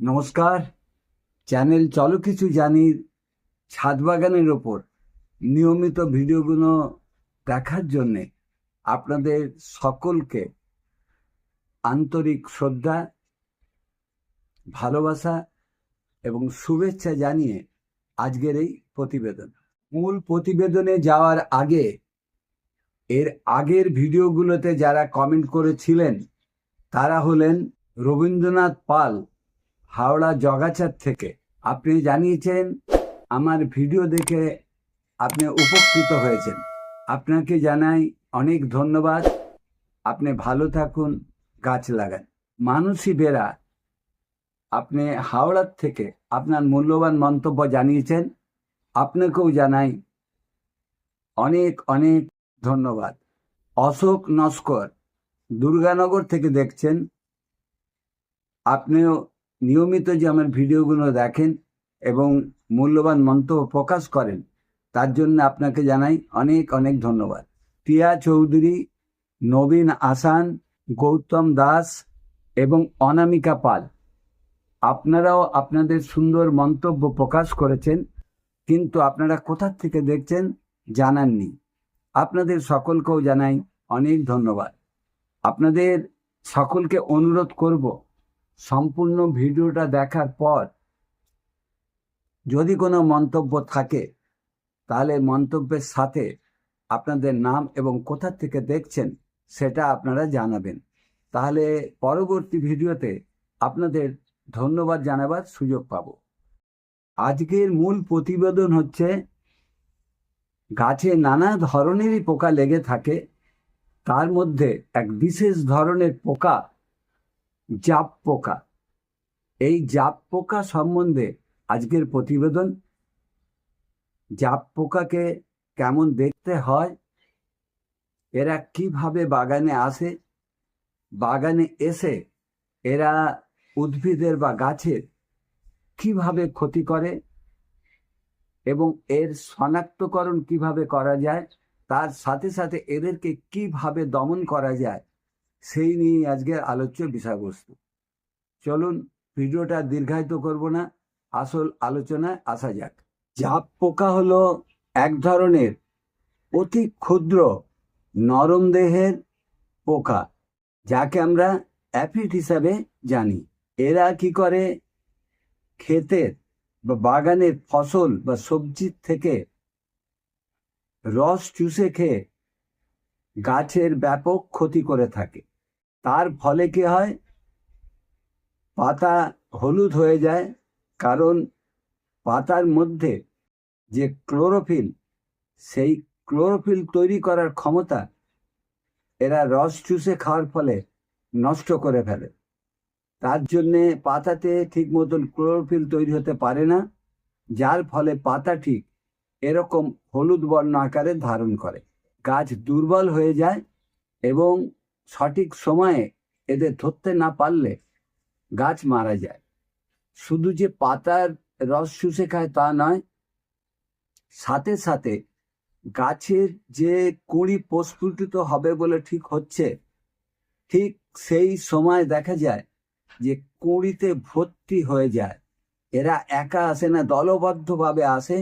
নমস্কার। চ্যানেল চলো কিছু জানির ছাদ বাগানের ওপর। নিয়মিত ভিডিওগুলো দেখার জন্যে আপনাদের সকলকে আন্তরিক শ্রদ্ধা, ভালোবাসা এবং শুভেচ্ছা জানিয়ে আজকের এই প্রতিবেদন। মূল প্রতিবেদনে যাওয়ার আগে, এর আগের ভিডিওগুলোতে যারা কমেন্ট করেছিলেন, তারা হলেন রবীন্দ্রনাথ পাল। হাওড়া জগাছার থেকে। আপনি জানিয়েছেন, আমার ভিডিও দেখে আপনি উপকৃত হয়েছেন। আপনাকে জানাই অনেক ধন্যবাদ। আপনি ভালো থাকুন, গাছ লাগান। মানসী বেরা, আপনি হাওড়ার থেকে আপনার মূল্যবান মন্তব্য জানিয়েছেন। আপনাকেও জানাই অনেক অনেক ধন্যবাদ। অশোক নস্কর, দুর্গানগর থেকে দেখছেন। আপনিও নিয়মিত যে আমার ভিডিওগুলো দেখেন এবং মূল্যবান মন্তব্য প্রকাশ করেন, তার জন্য আপনাকে জানাই অনেক অনেক ধন্যবাদ। টিয়া চৌধুরী, নবীন আসান, গৌতম দাস এবং অনামিকা পাল, আপনারাও আপনাদের সুন্দর মন্তব্য প্রকাশ করেছেন, কিন্তু আপনারা কোথার থেকে দেখছেন জানাননি। আপনাদের সকলকেও জানাই অনেক ধন্যবাদ। আপনাদের সকলকে অনুরোধ করব সম্পূর্ণ ভিডিওটা দেখার পর যদি কোনো মন্তব্য থাকে, তাহলে মন্তব্যের সাথে আপনাদের নাম এবং কোথা থেকে দেখছেন সেটা আপনারা জানাবেন। তাহলে পরবর্তী ভিডিওতে আপনাদের ধন্যবাদ জানাবার সুযোগ পাব। আজকের মূল প্রতিবেদন হচ্ছে, গাছে নানা ধরনেরই পোকা লেগে থাকে। তার মধ্যে এক বিশেষ ধরনের পোকা জাপ পোকা। এই জাপ পোকা সম্বন্ধে আজকের প্রতিবেদন। জাপ পোকাকে কেমন দেখতে হয়, এরা কীভাবে বাগানে আসে, বাগানে এসে এরা উদ্ভিদের বা গাছের কীভাবে ক্ষতি করে এবং এর শনাক্তকরণ কীভাবে করা যায়, তার সাথে সাথে এদেরকে কীভাবে দমন করা যায় সেই নিয়ে আজকের আলোচ্য বিষয়বস্তু। চলুন ভিডিওটা দীর্ঘায়িত করব না, আসল আলোচনায় আসা যাক। জাপ পোকা হলো এক ধরনের অতি ক্ষুদ্র নরম দেহের পোকা, যাকে আমরা অ্যাফিড হিসাবে জানি। এরা কি করে? ক্ষেতের বা বাগানের ফসল বা সবজির থেকে রস চুষে খেয়ে গাছের ব্যাপক ক্ষতি করে থাকে। তার ফলে কি হয়? পাতা হলুদ হয়ে যায়, কারণ পাতার মধ্যে যে ক্লোরোফিল, সেই ক্লোরোফিল তৈরি করার ক্ষমতা এরা রস চুষে খাওয়ার ফলে নষ্ট করে ফেলে। তার জন্যে পাতাতে ঠিক মতন ক্লোরোফিল তৈরি হতে পারে না, যার ফলে পাতা ঠিক এরকম হলুদ বর্ণ আকারে ধারণ করে। গাছ দুর্বল হয়ে যায় এবং সঠিক সময়ে এদের ধরতে না পারলে গাছ মারা যায়। শুধু যে পাতার রস শুষে খায় তা নয়, সাথে সাথে গাছের যে কুঁড়ি প্রস্ফুটিত হবে বলে ঠিক হচ্ছে, ঠিক সেই সময় দেখা যায় যে কুঁড়িতে ভর্তি হয়ে যায়। এরা একা আসে না, দলবদ্ধভাবে আসে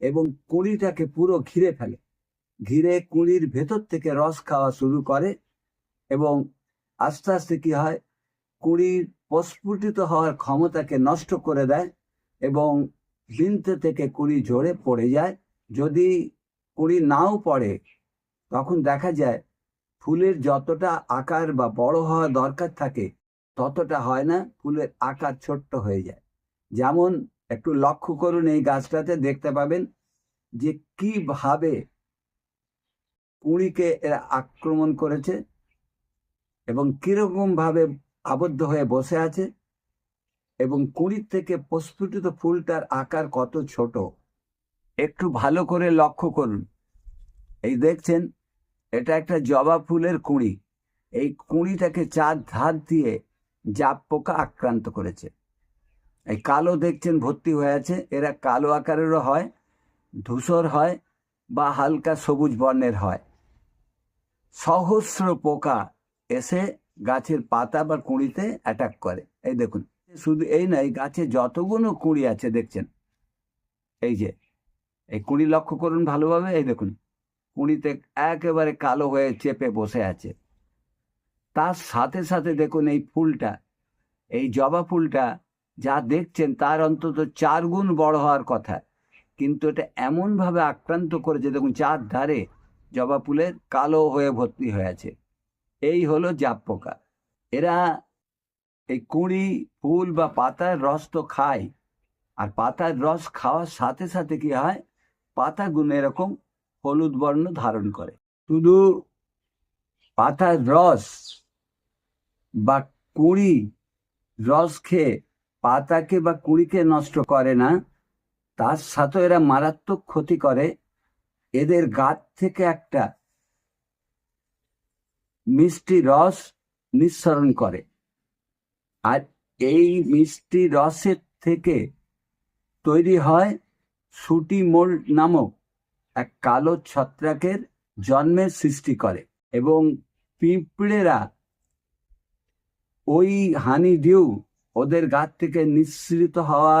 এবং কুঁড়িটাকে পুরো ঘিরে ফেলে। ঘিরে কুঁড়ির ভেতর থেকে রস খাওয়া শুরু করে এবং আস্তে আস্তে কি হয়, কুঁড়ির প্রস্ফুটিত হওয়ার ক্ষমতাকে নষ্ট করে দেয় এবং বৃন্তে থেকে কুড়ি ঝরে পড়ে যায়। যদি কুড়ি নাও পড়ে, তখন দেখা যায় ফুলের যতটা আকার বা বড় হওয়া দরকার থাকে, ততটা হয় না, ফুলের আকার ছোট্ট হয়ে যায়। যেমন একটু লক্ষ্য করুন এই গাছটাতে, দেখতে পাবেন যে কীভাবে কুঁড়িকে এরা আক্রমণ করেছে। এবং কীরকম ভাবে আবদ্ধ হয়ে বসে আছে এবং কুঁড়ির থেকে প্রস্ফুটিত ফুলটার আকার কত ছোট, একটু ভালো করে লক্ষ্য করুন। এই দেখছেন, এটা একটা জবা ফুলের কুঁড়ি। এই কুঁড়িটাকে চার ধার দিয়ে জাপ পোকা আক্রান্ত করেছে। এই কালো দেখছেন ভর্তি হয়ে আছে, এরা কালো আকারেরও হয়, ধূসর হয় বা হালকা সবুজ বর্ণের হয়। সহস্র পোকা এসে গাছের পাতা বা কুঁড়িতে অ্যাটাক করে। এই দেখুন, শুধু এই নয় গাছে যতগুলো কুঁড়ি আছে, দেখছেন? এই যে, এই কুঁড়ি লক্ষ্য করুন ভালোভাবে, এই দেখুন, কুঁড়িতে একেবারে কালো হয়ে চেপে বসে আছে। তার সাথে সাথে দেখুন এই ফুলটা, এই জবা ফুলটা, যা দেখছেন তার অন্তত চার গুণ বড় হওয়ার কথা। কিন্তু এটা এমনভাবে আক্রান্ত করেছে, দেখুন চার ধারে জবা ফুলের কালো হয়ে ভর্তি হয়ে আছে। এই হলো জাপ পোকা। এরা এই কুঁড়ি, ফুল বা পাতার রস তো খায়। আর পাতার রস খাওয়ার সাথে সাথে কি হয়? পাতাগুলো এরকম হলুদ বর্ণ ধারণ করে। শুধু পাতার রস বা কুঁড়ি রস খেয়ে পাতাকে বা কুঁড়িকে নষ্ট করে না, তার সাথে এরা মারাত্মক ক্ষতি করে। এদের গাছ থেকে একটা মিষ্টি রস নিঃসরণ করে। আর এই মিষ্টি রসের থেকে তৈরি হয় সুটি মোল নামক এক কালো ছত্রাকের জন্মের সৃষ্টি করে এবং পিঁপড়েরা ওই হানি ডিউ ওদের গাছ থেকে নিঃসৃত হওয়া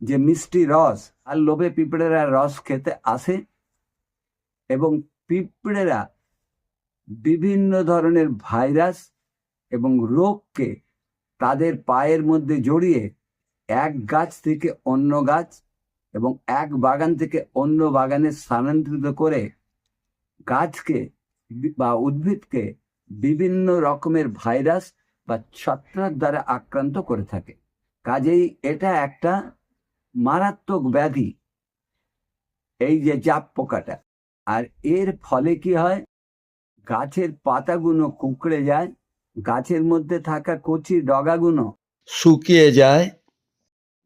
যে মিষ্টি রস আর লোভে পিঁপড়েরা রস খেতে আসে এবং পিঁপড়েরা বিভিন্ন ধরনের ভাইরাস এবং রোগকে তাদের পায়ের মধ্যে জড়িয়ে এক গাছ থেকে অন্য গাছ এবং এক বাগান থেকে অন্য বাগানে স্থানান্তরিত করে গাছকে বা উদ্ভিদকে বিভিন্ন রকমের ভাইরাস বা ছত্রাক দ্বারা আক্রান্ত করে থাকে। কাজেই এটা একটা মারাত্মক ব্যাধি, এই যে জাপ পোকাটা। আর এর ফলে কি হয়? গাছের পাতাগুলো কুঁকড়ে যায়, গাছের মধ্যে থাকা কচি ডগাগুলো শুকিয়ে যায়।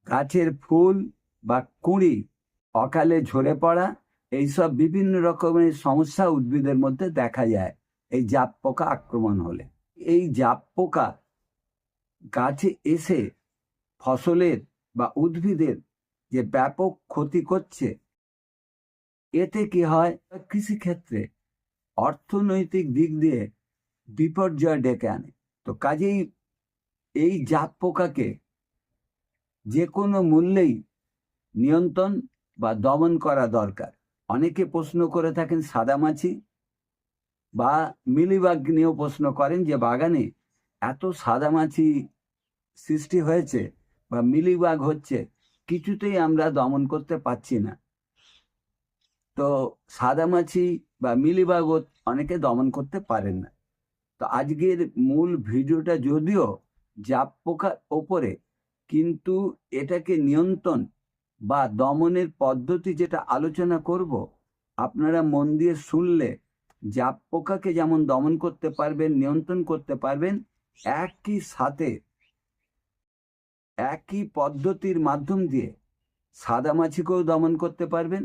গাছের ফুল বা কুঁড়ি অকালে ঝরে পড়া, এইসব বিভিন্ন রকমের সমস্যা উদ্ভিদের মধ্যে দেখা যায়। এই জাপ পোকা আক্রমণ হলে। এই জাপ পোকা গাছে এসে ফসলের বা উদ্ভিদের যে ব্যাপক ক্ষতি করছে, এতে কি হয়? কৃষিক্ষেত্রে অর্থনৈতিক দিক দিয়ে বিপর্যয় ডেকে আনে। তো কাজেই এই জাপ পোকাকে যে কোনো মূল্যেই নিয়ন্ত্রণ বা দমন করা দরকার। অনেকে প্রশ্ন করে থাকেন সাদামাছি বা মিলিবাগ নিয়েও প্রশ্ন করেন যে, বাগানে এত সাদামাছি সৃষ্টি হয়েছে বা মিলিবাগ হচ্ছে, কিছুতেই আমরা দমন করতে পারছি না। তো সাদামাছি বা মিলিবাগত অনেকে দমন করতে পারেন না। তো আজকের মূল ভিডিওটা যদিও জাপ পোকার ওপরে, কিন্তু এটাকে নিয়ন্ত্রণ বা দমনের পদ্ধতি যেটা আলোচনা করব, আপনারা মন দিয়ে শুনলে জাপ পোকাকে যেমন দমন করতে পারবেন, নিয়ন্ত্রণ করতে পারবেন, একই সাথে একই পদ্ধতির মাধ্যম দিয়ে সাদামাছিকেও দমন করতে পারবেন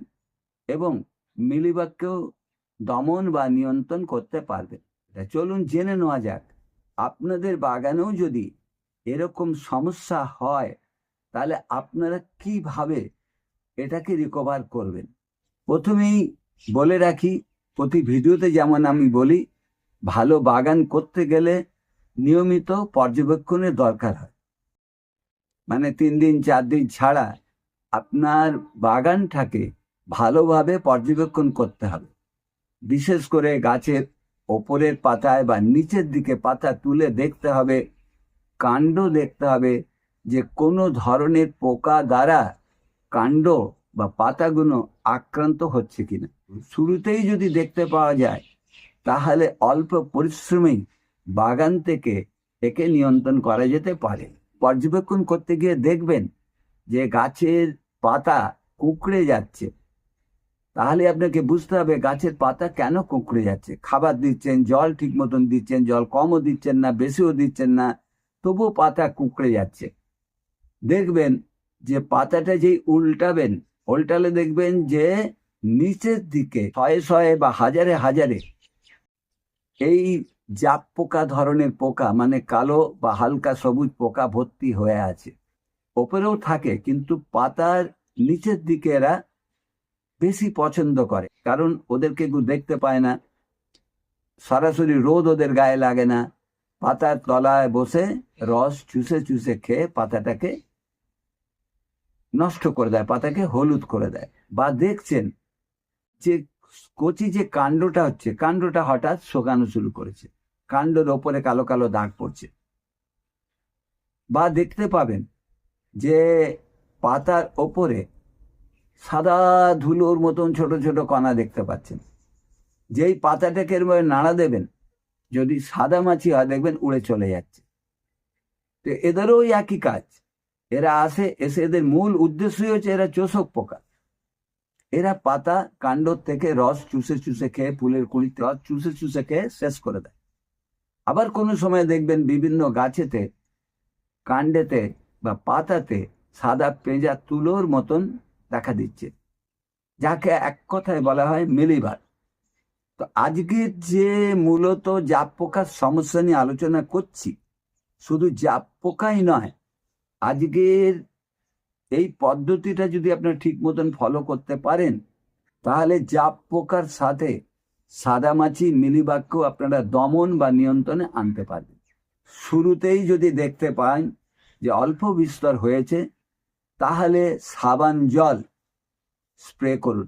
এবং মিলিবাগকেও দমন বা নিয়ন্ত্রণ করতে পারবেন তা চলুন জেনে নেওয়া যাক। আপনাদের বাগানেও যদি এরকম সমস্যা হয়, তাহলে আপনারা কীভাবে এটাকে রিকভার করবেন? প্রথমেই বলে রাখি, প্রতি ভিডিওতে যেমন আমি বলি, ভালো বাগান করতে গেলে নিয়মিত পর্যবেক্ষণের দরকার হয়। মানে তিন দিন, চার দিন ছাড়া আপনার বাগানটাকে ভালোভাবে পর্যবেক্ষণ করতে হবে। বিশেষ করে গাছের ওপরের পাতায় বা নিচের দিকে পাতা তুলে দেখতে হবে, কাণ্ড দেখতে হবে যে কোনো ধরনের পোকা দ্বারা কাণ্ড বা পাতাগুলো আক্রান্ত হচ্ছে কিনা। শুরুতেই যদি দেখতে পাওয়া যায়, তাহলে অল্প পরিশ্রমেই বাগান থেকে একে নিয়ন্ত্রণ করা যেতে পারে। পর্যবেক্ষণ করতে গিয়ে দেখবেন যে গাছের পাতা কুঁকড়ে যাচ্ছে। তাহলে আপনাকে বুঝতে হবে গাছের পাতা কেন কুঁকড়ে যাচ্ছে। খাবার দিচ্ছেন, জল ঠিক মতন দিচ্ছেন, জল কমও দিচ্ছেন না, বেশিও দিচ্ছেন না, তবুও পাতা কুঁকড়ে যাচ্ছে। দেখবেন যে পাতাটা যেই উল্টাবেন, উল্টালে দেখবেন যে নিচের দিকে শয়ে শয়ে বা হাজারে হাজারে এই জাপ পোকা ধরনের পোকা মানে কালো বা হালকা সবুজ পোকা ভর্তি হয়ে আছে। ওপরেও থাকে, কিন্তু পাতার নিচের দিকে এরা বেশি পছন্দ করে। কারণ ওদেরকে কেউ দেখতে পায় না। সরাসরি রোদ ওদের গায়ে লাগে না। পাতার তলায় বসে রস চুষে চুষে খেয়ে পাতাটাকে নষ্ট করে দেয়, পাতাকে হলুদ করে দেয়। বা দেখছেন যে কচি যে কাণ্ডটা হচ্ছে, কাণ্ডটা হঠাৎ শোকানো শুরু করেছে। কাণ্ডের ওপরে কালো কালো দাগ পড়ছে। বা দেখতে পাবেন যে পাতার ওপরে সাদা ধুলোর মতন ছোট ছোট কণা দেখতে পাচ্ছেন। যেই পাতাটাকে এরভাবে নাড়া দেবেন, যদি সাদা মাছি হয়, দেখবেন উড়ে চলে যাচ্ছে। তো এদেরও ওই একই কাজ। এরা আসে, এসে এদের মূল উদ্দেশ্যই হচ্ছে এরা চোষক পোকা। এরা পাতা, কাণ্ড থেকে রস চুষে চুষে খেয়ে ফুলের কুড়িতে রস চুষে চুষে খেয়ে শেষ করে দেয়। আবার কোনো সময় দেখবেন বিভিন্ন গাছেতে, কাণ্ডেতে বা পাতাতে সাদা পেঁজা তুলোর মতন দেখা দিচ্ছে। যাকে এক কথায় বলা হয় মিলিবার তো আজকে যে মূলত জাপ পোকার সমস্যা নিয়ে আলোচনা করছি, শুধু জাপ পোকাই নয়, আজকের এই পদ্ধতিটা যদি আপনারা ঠিক মতন ফলো করতে পারেন, তাহলে জাপ পোকার সাথে সাদামাছি মিলিবাক্য আপনারা দমন বা নিয়ন্ত্রণে আনতে পারবেন। শুরুতেই যদি দেখতে পান যে অল্প বিস্তর হয়েছে তাহলে সাবান জল স্প্রে করুন।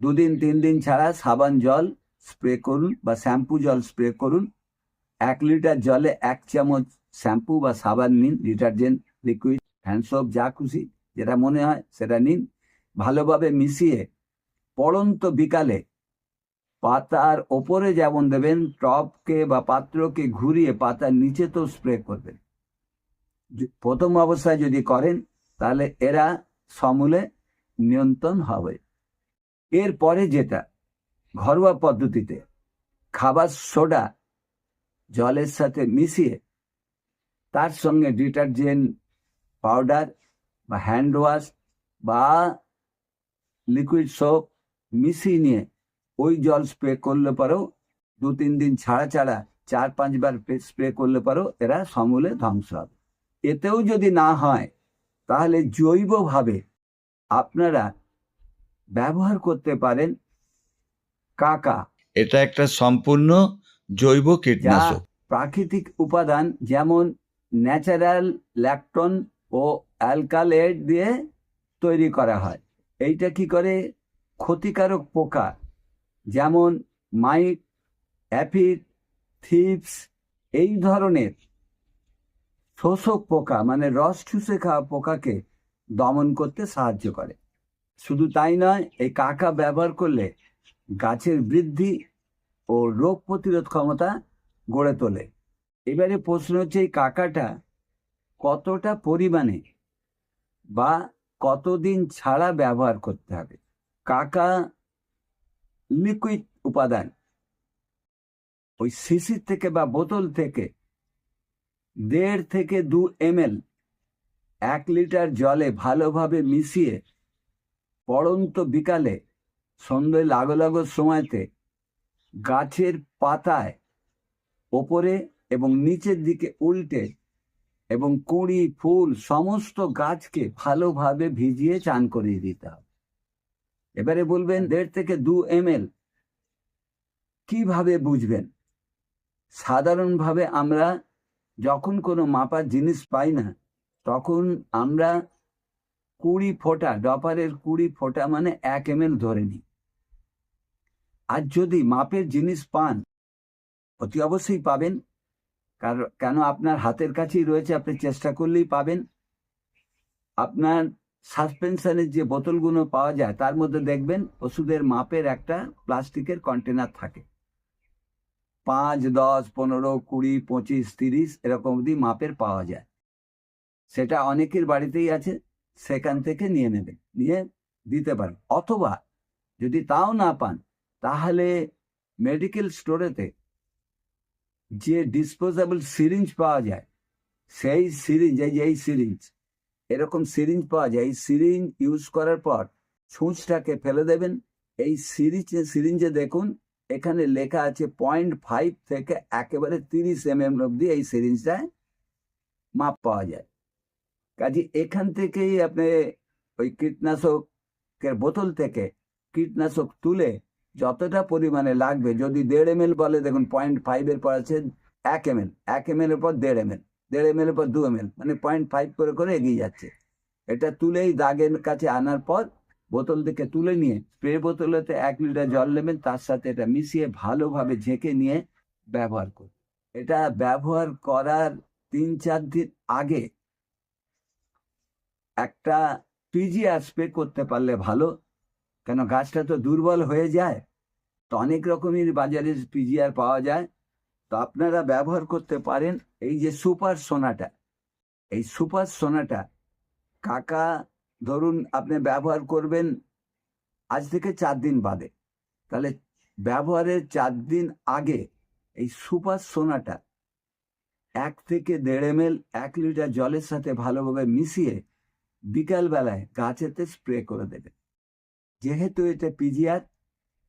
দুদিন তিন দিন ছাড়া সাবান জল স্প্রে করুন বা শ্যাম্পু জল স্প্রে করুন। এক লিটার জলে এক চামচ শ্যাম্পু বা সাবান নিন, ডিটারজেন্ট, লিকুইড হ্যান্ডসোপ যা খুশি, যেটা মনে হয় সেটা নিন। ভালোভাবে মিশিয়ে পড়ন্ত বিকালে পাতার ওপরে যেমন দেবেন, টপকে বা পাত্রকে ঘুরিয়ে পাতার নিচে তো স্প্রে করবেন। প্রথম অবস্থায় যদি করেন তাহলে এরা সমূলে নিয়ন্ত্রণ হবে। এরপরে যেটা, ঘরোয়া পদ্ধতিতে খাবার সোডা জলের সাথে মিশিয়ে তার সঙ্গে ডিটারজেন্ট পাউডার বা হ্যান্ড ওয়াশ বা লিকুইড সোপ মিশিয়ে নিয়ে ওই জল স্প্রে করলে পরেও দু তিন দিন ছাড়া ছাড়া চার পাঁচবার স্প্রে করলে পরেও এরা সমূলে ধ্বংস হবে। এতেও যদি না হয় তাহলে জৈবভাবে আপনারা ব্যবহার করতে পারেন কাকা। এটা একটা সম্পূর্ণ জৈব কীটনাশক। প্রাকৃতিক উপাদান যেমন ন্যাচারাল ল্যাকটন ও অ্যালকালেট দিয়ে তৈরি করা হয়। এইটা কি করে? ক্ষতিকারক পোকা যেমন মাইট অ্যাফিড থিপস এই ধরনের শোষক পোকা মানে রস চুষে খাওয়া পোকাকে দমন করতে সাহায্য করে। শুধু তাই নয়, এই কাকা ব্যবহার করলে গাছের বৃদ্ধি ও রোগ প্রতিরোধ ক্ষমতা গড়ে তোলে। এবারে প্রশ্ন হচ্ছে, এই কাকাটা কতটা পরিমাণে বা কতদিন ছাড়া ব্যবহার করতে হবে? কাকা লিকুইড উপাদান। ওই শিশির থেকে বা বোতল থেকে দেড় থেকে দু এমএল এক লিটার জলে ভালোভাবে মিশিয়ে পড়ন্ত বিকালে সন্ধ্যে লাগো লাগো সময়তে গাছের পাতায় ওপরে এবং নিচের দিকে উল্টে এবং কুঁড়ি, ফুল সমস্ত গাছকে ভালোভাবে ভিজিয়ে চান করিয়ে দিতে হবে। এবারে বলবেন দেড় থেকে দু এম এল কীভাবে বুঝবেন? সাধারণভাবে আমরা যখন কোনো মাপার জিনিস পাই না, তখন আমরা কুড়ি ফোঁটা, ডপারের কুড়ি ফোঁটা মানে এক এম ধরে নিই। আর যদি মাপের জিনিস পান, অতি অবশ্যই পাবেন। কারণ কেন আপনার হাতের কাছেই রয়েছে, আপনি চেষ্টা করলেই পাবেন। আপনার সাসপেনশনের যে বোতলগুলো পাওয়া যায়, তার মধ্যে দেখবেন ওষুধের মাপের একটা প্লাস্টিকের কন্টেনার থাকে। পাঁচ, দশ, পনেরো, কুড়ি, পঁচিশ, তিরিশ এরকম অবধি মাপের পাওয়া যায়। সেটা অনেকের বাড়িতেই আছে, সেখান থেকে নিয়ে নেবে, নিয়ে দিতে পারেন। অথবা যদি তাও না পান, তাহলে মেডিকেল স্টোরেতে যে ডিসপোজেবল সিরিঞ্জ পাওয়া যায়, সেই সিরিঞ্জ, এই যে এই সিরিঞ্জ, এরকম সিরিঞ্জ পাওয়া যায়, এই সিরিঞ্জ ইউজ করার পর ছুঁচটাকে ফেলে দেবেন। এই সিরিঞ্জ, সিরিঞ্জে দেখুন এখানে লেখা আছে পয়েন্ট ফাইভ থেকে একেবারে তিরিশ এম এম অব্দি এই সিরিঞ্জটায় মাপ পাওয়া যায়। কাজে এখান থেকেই আপনি ওই কীটনাশকের বোতল থেকে কীটনাশক তুলে যতটা পরিমাণে লাগবে, যদি দেড় এম বলে, দেখুন পয়েন্ট ফাইভের পর আছে এক এম এল এক এম এর পর দেড় এম এল দেড় এম এর পর দু এম এল মানে পয়েন্ট ফাইভ করে করে এগিয়ে যাচ্ছে। এটা তুলেই দাগের কাছে আনার পর বোতল থেকে তুলে নিয়ে স্প্রে বোতলেতে এক লিটার জল নেবেন, তার সাথে এটা মিশিয়ে ভালোভাবে ঝেঁকে নিয়ে ব্যবহার করুন। এটা ব্যবহার করার তিন চার দিন আগে একটা পিজিআর স্প্রে করতে পারলে ভালো, কেন গাছটা তো দুর্বল হয়ে যায়। তো অনেক রকমের বাজারে পিজিআর পাওয়া যায়। তো আপনারা ব্যবহার করতে পারেন এই যে সুপার সোনাটা। এই সুপার সোনাটা কাকা ধরুন আপনি ব্যবহার করবেন আজ থেকে চার দিন বাদে। তাহলে ব্যবহারের চার দিন আগে এই সুপার সোনাটা এক থেকে দেড় এম এক লিটার জলের সাথে ভালোভাবে মিশিয়ে বিকালবেলায় গাছেতে স্প্রে করে দেবে যেহেতু এটা পিজিআর,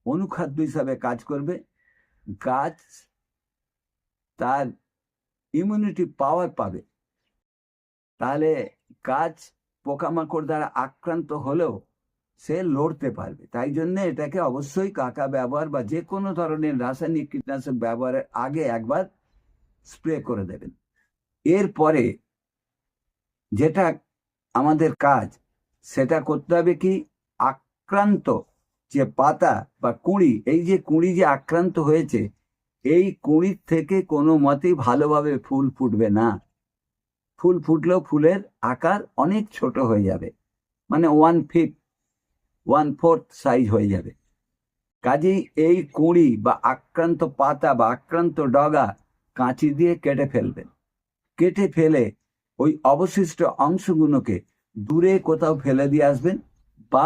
অনুখাদ্য হিসাবে কাজ করবে, গাছ তার ইমিউনিটি পাওয়ার পাবে। তাহলে গাছ পোকামাকড় দ্বারা আক্রান্ত হলেও সে লড়তে পারবে। তাই জন্য এটাকে অবশ্যই কাকা ব্যবহার বা যে কোনো ধরনের রাসায়নিক কীটনাশক ব্যবহারের আগে একবার স্প্রে করে দেবেন। এরপরে যেটা আমাদের কাজ, সেটা করতে হবে কি, আক্রান্ত যে পাতা বা কুঁড়ি, এই যে কুঁড়ি যে আক্রান্ত হয়েছে, এই কুঁড়ির থেকে কোনো মতেই ভালোভাবে ফুল ফুটবে না। ফুল ফুটলেও ফুলের আকার অনেক ছোট হয়ে যাবে। মানে one fifth one fourth size হয়ে যাবে। কাজেই এই কুঁড়ি বা আক্রান্ত পাতা বা আক্রান্ত ডগা কাঁচি দিয়ে কেটে ফেলবেন কেটে ফেলে ওই অবশিষ্ট অংশগুলোকে দূরে কোথাও ফেলে দিয়ে আসবেন বা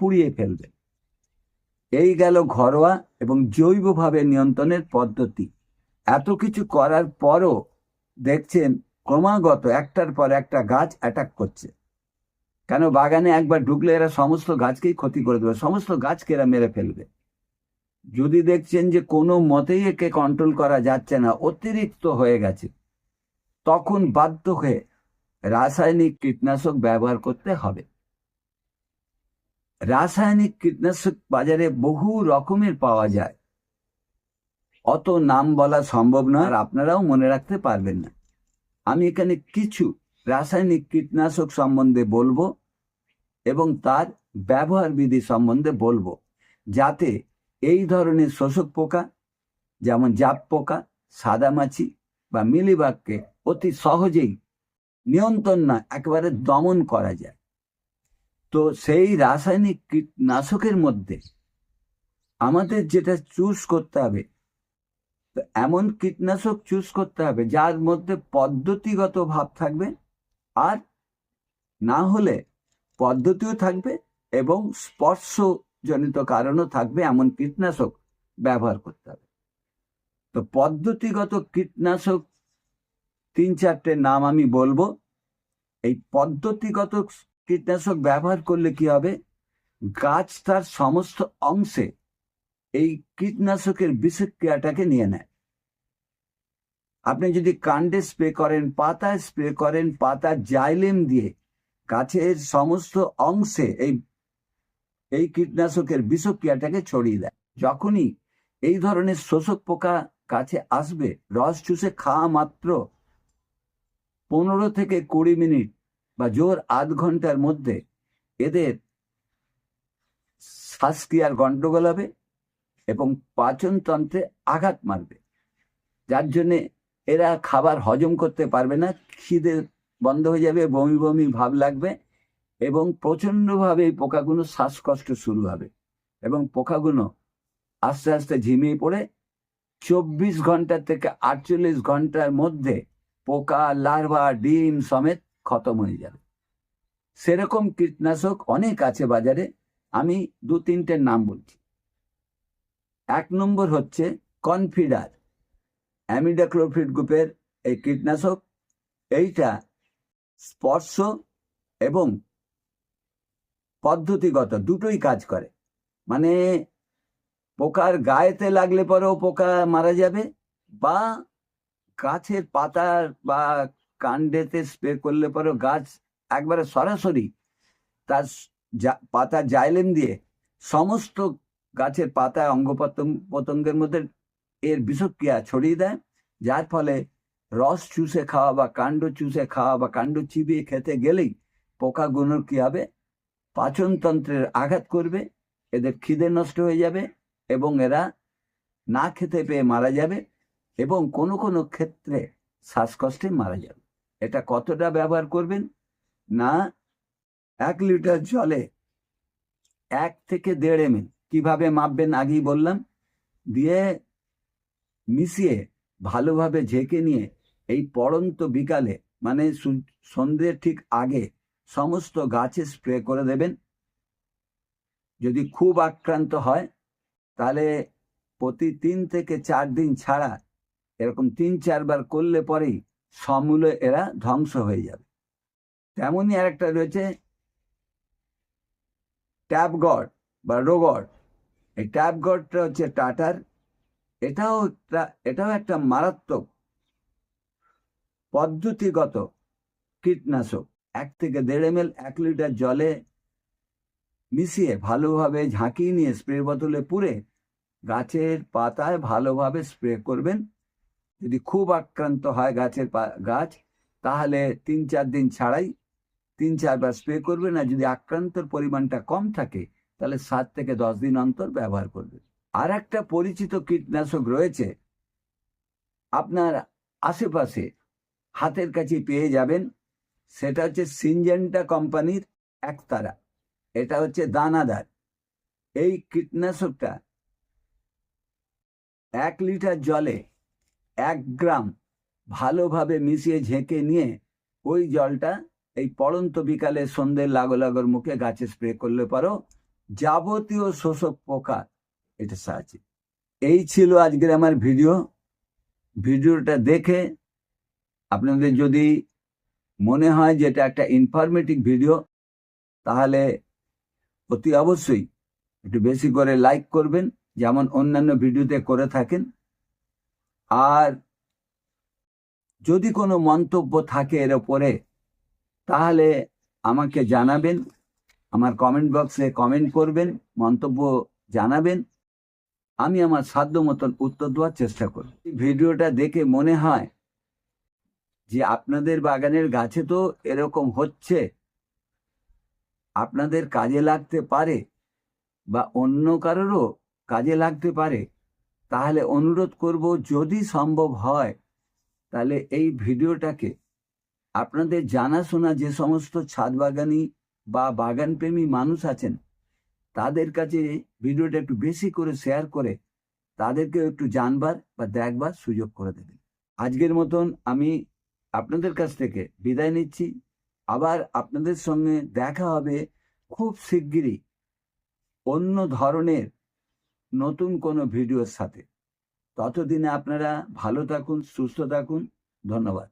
পুড়িয়ে ফেলবেন। এই গেল ঘরোয়া এবং জৈবভাবে নিয়ন্ত্রণের পদ্ধতি। এত কিছু করার পরও দেখছেন ক্রমাগত একটার পর একটা গাছ অ্যাটাক করছে। কেন? বাগানে একবার ঢুকলে এরা সমস্ত গাছকেই ক্ষতি করে দেবে। সমস্ত গাছকে এরা মেরে ফেলবে। যদি দেখছেন যে কোনো মতেই একে কন্ট্রোল করা যাচ্ছে না, অতিরিক্ত হয়ে গেছে, তখন বাধ্য হয়ে রাসায়নিক কীটনাশক ব্যবহার করতে হবে। রাসায়নিক কীটনাশক বাজারে বহু রকমের পাওয়া যায়। অত নাম বলা সম্ভব নয়, আর আপনারাও মনে রাখতে পারবেন না। আমি এখানে কিছু রাসায়নিক কীটনাশক সম্বন্ধে বলব এবং তার ব্যবহার বিধি সম্বন্ধে বলব। যাতে এই ধরনের শোষক পোকা, যেমন জাপ পোকা সাদামাছি বা মিলিবাগকে অতি সহজেই নিয়ন্ত্রণ না, একেবারে দমন করা যায়। তো সেই রাসায়নিক কীটনাশকের মধ্যে আমাদের যেটা চুজ করতে হবে তো এমন কীটনাশক চুজ করতে হবে, যার মধ্যে পদ্ধতিগত ভাব থাকবে আর না হলে পদ্ধতিও থাকবে এবং স্পর্শজনিত কারণও থাকবে, এমন কীটনাশক ব্যবহার করতে হবে। তো পদ্ধতিগত কীটনাশক তিন চারটে নাম আমি বলব। এই পদ্ধতিগত কীটনাশক ব্যবহার করলে কি হবে? গাছ তার সমস্ত অংশে এই কীটনাশকের বিষক্রিয়াটাকে নিয়ে নেয়। আপনি যদি কাণ্ডে স্প্রে করেন, পাতায় স্প্রে করেন পাতা জাইলেম দিয়ে গাছের সমস্ত অংশে এই এই কীটনাশকের বিষক্রিয়াটাকে ছড়িয়ে দেয়। যখনই এই ধরনের শোষক পোকা কাছে আসবে, রস চুষে খাওয়া মাত্র পনেরো থেকে কুড়ি মিনিট বা জোর আধ ঘণ্টার মধ্যে এদের শ্বাসক্রিয়ার গন্ডগোল হবে এবং পাচনতন্ত্রে আঘাত মারবে। যার জন্যে এরা খাবার হজম করতে পারবে না, খিদে বন্ধ হয়ে যাবে, বমি বমি ভাব লাগবে এবং প্রচণ্ডভাবে এই পোকাগুলো শ্বাসকষ্ট শুরু হবে এবং পোকাগুলো আস্তে আস্তে ঝিমিয়ে পড়ে চব্বিশ ঘণ্টা থেকে আটচল্লিশ ঘণ্টার মধ্যে পোকা, লার্ভা, ডিম সমেত খতম হয়ে যাবে। সেরকম কীটনাশক অনেক আছে বাজারে, আমি দু তিনটের নাম বলছি। এক নম্বর হচ্ছে কনফিডার। অ্যামিডাক্লোফিড গ্রুপের এই কীটনাশক, এইটা স্পর্শ এবং পদ্ধতিগত দুটোই কাজ করে। মানে পোকার গায়েতে লাগলে পরেও পোকা মারা যাবে বা গাছের পাতার বা কাণ্ডেতে স্প্রে করলে পরেও গাছ একবারে সরাসরি তার পাতা জাইলেম দিয়ে সমস্ত গাছের পাতা অঙ্গ পতঙ্গের মধ্যে এর বিষক্রিয়া ছড়িয়ে দেয়, যার ফলে রস চুষে খাওয়া বা কাণ্ড চুষে খাওয়া বা কাণ্ড চিবিয়ে খেতে গেলেই পোকাগুলো কি হবে, পাচনতন্ত্রের আঘাত করবে, এদের খিদে নষ্ট হয়ে যাবে এবং এরা না খেতে পেয়ে মারা যাবে এবং কোনো কোনো ক্ষেত্রে শ্বাসকষ্টে মারা যাবে। এটা কতটা ব্যবহার করবেন? না, এক লিটার জলে এক থেকে দেড় এম কীভাবে মাপবেন? আগেই বললাম। দিয়ে মিশিয়ে ভালোভাবে ঝেঁকে নিয়ে এই পড়ন্ত বিকালে মানে সন্ধ্যের ঠিক আগে সমস্ত গাছে স্প্রে করে দেবেন। যদি খুব আক্রান্ত হয়, তাহলে প্রতি তিন থেকে চার দিন ছাড়া, এরকম তিন চারবার করলে পরেই সমূলে এরা ধ্বংস হয়ে যাবে। তেমনই আরেকটা রয়েছে, ট্যাপ গড বা রোগড। এই ট্যাপ গডটা হচ্ছে টাটার এটাও এটাও একটা মারাত্মক পদ্ধতিগত কীটনাশক। এক থেকে দেড় এম এক লিটার জলে মিশিয়ে ভালোভাবে ঝাঁকিয়ে নিয়ে স্প্রে বোতলে পুরে গাছের পাতায় ভালোভাবে স্প্রে করবেন। যদি খুব আক্রান্ত হয় গাছের গাছ, তাহলে তিন চার দিন ছাড়াই তিন চারবার স্প্রে করবেন। আর যদি আক্রান্তর পরিমাণটা কম থাকে, তাহলে সাত থেকে দশ দিন অন্তর ব্যবহার করবেন। আর একটা পরিচিত কীটনাশক রয়েছে, আপনার আশেপাশে হাতের কাছে পেয়ে যাবেন। সেটা হচ্ছে সিনজেন্টা কোম্পানির একতারা। এটা হচ্ছে দানাদার। এই কীটনাশকটা এক লিটার জলে এক গ্রাম ভালোভাবে মিশিয়ে ঝেঁকে নিয়ে ওই জলটা এই পড়ন্ত বিকালে সন্ধ্যে লাগো লাগোর মুখে গাছে স্প্রে করলে পারো। যাবতীয় শোষক পোকা এটা সাহায্যে। এই ছিল আজকের আমার ভিডিও। ভিডিওটা দেখে আপনাদের যদি মনে হয় যে এটা একটা ইনফরমেটিভ ভিডিও তাহলে অতি অবশ্যই একটু বেশি করে লাইক করবেন, যেমন অন্যান্য ভিডিওতে করে থাকেন। আর যদি কোনো মন্তব্য থাকে এর ওপরে তাহলে আমাকে জানাবেন, আমার কমেন্ট বক্সে কমেন্ট করবেন, মন্তব্য জানাবেন। আমি আমার সাধ্য মতন উত্তর দেওয়ার চেষ্টা করি এই ভিডিওটা দেখে মনে হয় যে আপনাদের বাগানের গাছে তো এরকম হচ্ছে। আপনাদের কাজে লাগতে পারে বা অন্য কারোরও কাজে লাগতে পারে। তাহলে অনুরোধ করব, যদি সম্ভব হয়, তাহলে এই ভিডিওটাকে আপনাদের জানাশোনা যে সমস্ত ছাদ বাগানি বা বাগানপ্রেমী মানুষ আছেন তাদের কাছে ভিডিওটা একটু বেশি করে শেয়ার করে তাদেরকে একটু জানবার বা দেখবার সুযোগ করে দেবেন। আজকের মতন আমি আপনাদের কাছ থেকে বিদায় নিচ্ছি। আবার আপনাদের সঙ্গে দেখা হবে খুব শিগগিরই অন্য ধরনের নতুন কোনো ভিডিওর সাথে। ততদিনে আপনারা ভালো থাকুন, সুস্থ থাকুন। ধন্যবাদ।